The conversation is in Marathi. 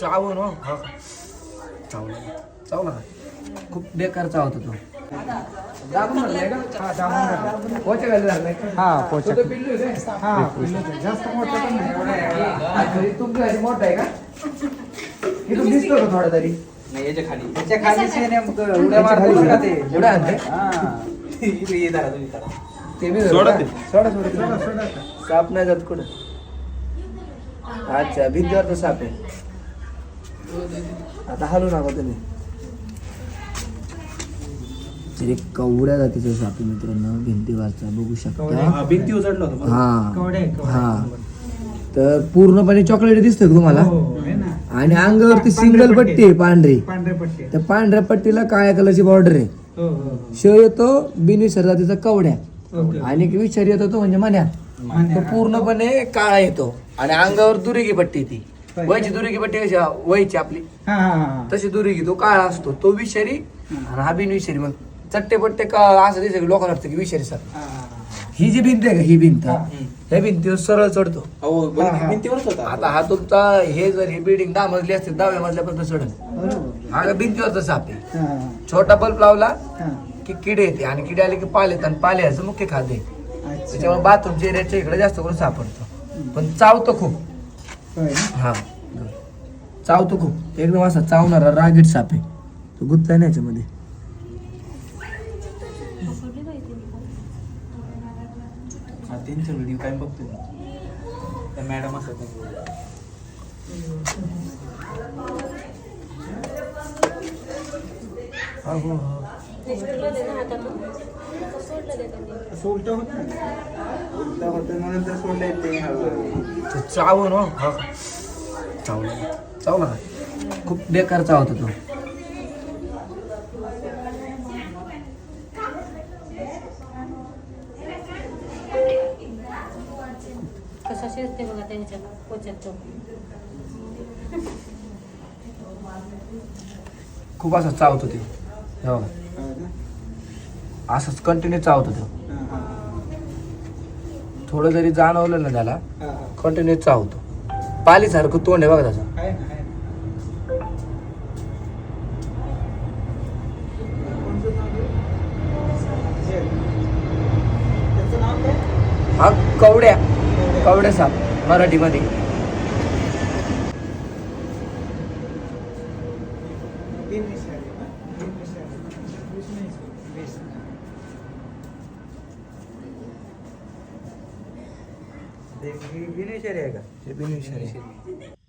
चावून हो हा. चावला चावला का? खूप बेकार चावत तो दाबून धरलाय का? पोचे घाली धरलाय का? हा तो पिल्लू आहे काय? हा पिल्लूचं आहे. जास्त मोठं पण नाही हा, घरी तुमच्या घरी मोठा आहे का इथून दिसतो का थोडा तरी नाही याच्या खाली त्याच्याखाली उड्या मारतो का ते. उड्या आणते? हा. इकडे ये तुम्ही. ते बी धरू सोडा का? ते. सोडा सोडा सोडा, सोडा सोडा. साप नाही जात कुठं अच्छा भिंतीवर तर साप आहे आता हलू नका तुम्ही तरी कवड्या जातीचा साप मित्रांनो भिंतीवरचा बघू शकता हा, भिंती उचडलं होतं. हा. हा तर पूर्णपणे चॉकलेट दिसतंय का तुम्हाला हो, ना. आणि अंगावरती सिंगल पट्टी. आहे पांढरी पांढरे पट्टे त्या पांढऱ्या पट्टीला काळ्या कलरची बॉर्डर आहे हो हो हो. शिव येतो बिनविसर जातीचा कवड्या. आणि एक विचार येतो तो म्हणजे मन्या. तो पूर्णपणे काळा येतो आणि अंगावर दुरेगी पट्टी ती. वयची दुरेगी पट्टी कशी वयची आपली. हा हा हा. तशी दुरेगी तो काळा असतो तो विषारी आणि हा बिनविषारी मग चट्टे पट्टे का असं दिसतं की लोकांना वाटतं की विषारी सर हा, जी भिंत आहे का ही भिंत हा. ह्या भिंतीवर सरळ चढतो. अहो, हा, हा. भिंतीवरच होता. आता हा तुमचा हे जर ही बिल्डिंग दहा मजली असते दहाव्या मजल्यापर्यंत चढल बरोबर. हा का भिंतीवरचा साप आहे. हा, छोटा बल्ब लावला हा. की किडे येते आणि किडे आले की पाले येतात आणि पाले याचं मुख्य खाद्य आहे. अच्छा. त्याच्यामुळे बाथरूमच्या एरियाच्या इकडे जास्त करून सापडतो पण चावतो खूप. होय ना? हा चावतो खूप एकदम असा चावणारा रागीट साप आहे तो गुप्ता नाही याच्यामध्ये हा, त्यांचा व्हिडिओ काय बघतो. त्या मॅडम असतात ना. हा, हो, हो. असं उलटं होतं ना उलटं होतं म्हणून तर सोडलं हो हा. चावला चावला का? खूप बेकार चावतो तो कसा बघा त्यांच्या खूप असा चावतो ते हो? हो? असंच कंटिन्यू चावतो तो हा, हा, थोडं जरी जाणवलं ना त्याला. कंटिन्यू चावतो पालीसारखं तोंड आहे बघा त्याचं. हे. कवड्या कवड्या साप मराठीमध्ये बिनविषारी हे बिनविषारी आहे का? हे बिनविषारी आहे